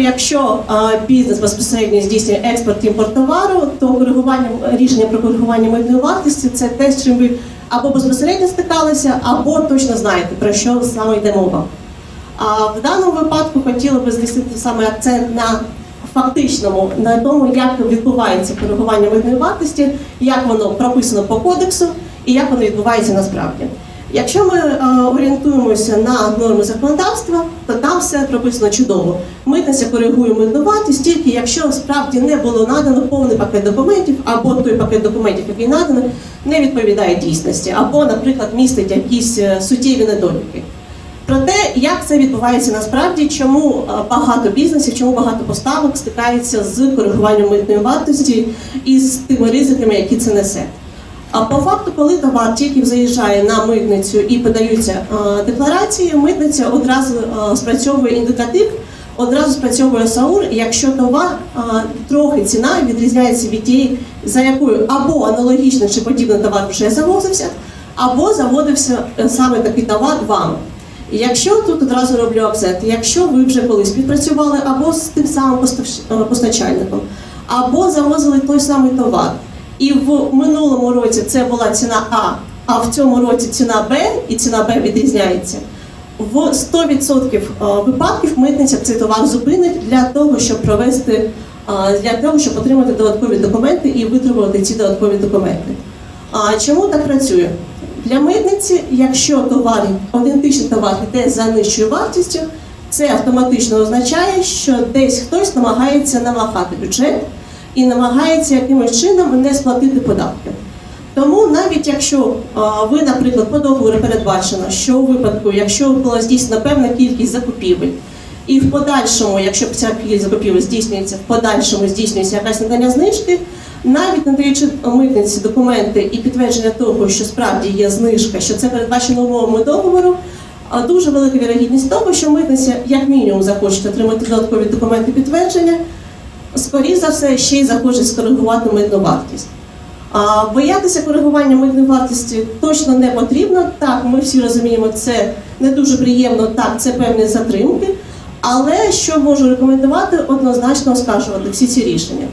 якщо бізнес безпосередньо здійснює експорт імпорт товару, то коригування рішення про коригування митної вартості це те, з чим ви або безпосередньо стикалися, або точно знаєте про що саме йде мова. А в даному випадку хотіла би здійснити саме акцент на фактичному, на тому, як відбувається коригування митної вартості, як воно прописано по кодексу і як воно відбувається насправді. Якщо ми е, орієнтуємося на норми законодавства, то там все прописано чудово. Митниця коригує митну вартість тільки якщо справді не було надано повний пакет документів, або той пакет документів, який надано, не відповідає дійсності, або, наприклад, містить якісь е, суттєві недоліки. Про те, як це відбувається насправді, чому е, багато бізнесів, чому багато поставок стикаються з коригуванням митної вартості і з тими ризиками, які це несе. А по факту, коли товар тільки заїжджає на митницю і подаються е, декларації, митниця одразу е, спрацьовує індикатив, одразу спрацьовує САУР, якщо товар е, трохи ціна відрізняється від тієї, за якою або аналогічний чи подібний товар вже завозився, або заводився саме такий товар вами. І Якщо тут одразу роблю акцент, якщо ви вже колись співпрацювали або з тим самим постачальником, або завозили той самий товар, і в минулому році це була ціна А, а в цьому році ціна Б, і ціна Б відрізняється. В 100% е, випадків митниця цей товар зупинить для того, щоб провести е, для того, щоб отримати додаткові документи і витребувати ці додаткові документи. А чому так працює? Для митниці, якщо товар, ідентичний товар йде за нижчою вартістю, це автоматично означає, що десь хтось намагається намахати бюджет і намагається якимось чином не сплатити податки. Тому навіть якщо ви, наприклад, по договору передбачено, що у випадку, якщо була здійснена певна кількість закупівель, і в подальшому, якщо ця кількість закупівель здійснюється, в подальшому здійснюється якась надання знижки, навіть надаючи митниці документи і підтвердження того, що справді є знижка, що це передбачено умовами договору, дуже велика вірогідність того, що митниця як мінімум захоче отримати додаткові документи підтвердження, скоріш за все, ще й захоче скоригувати митну вартість. А боятися коригування митної вартості точно не потрібно. Так, ми всі розуміємо, це не дуже приємно, так, це певні затримки. Але що можу рекомендувати, однозначно оскаржувати всі ці рішення.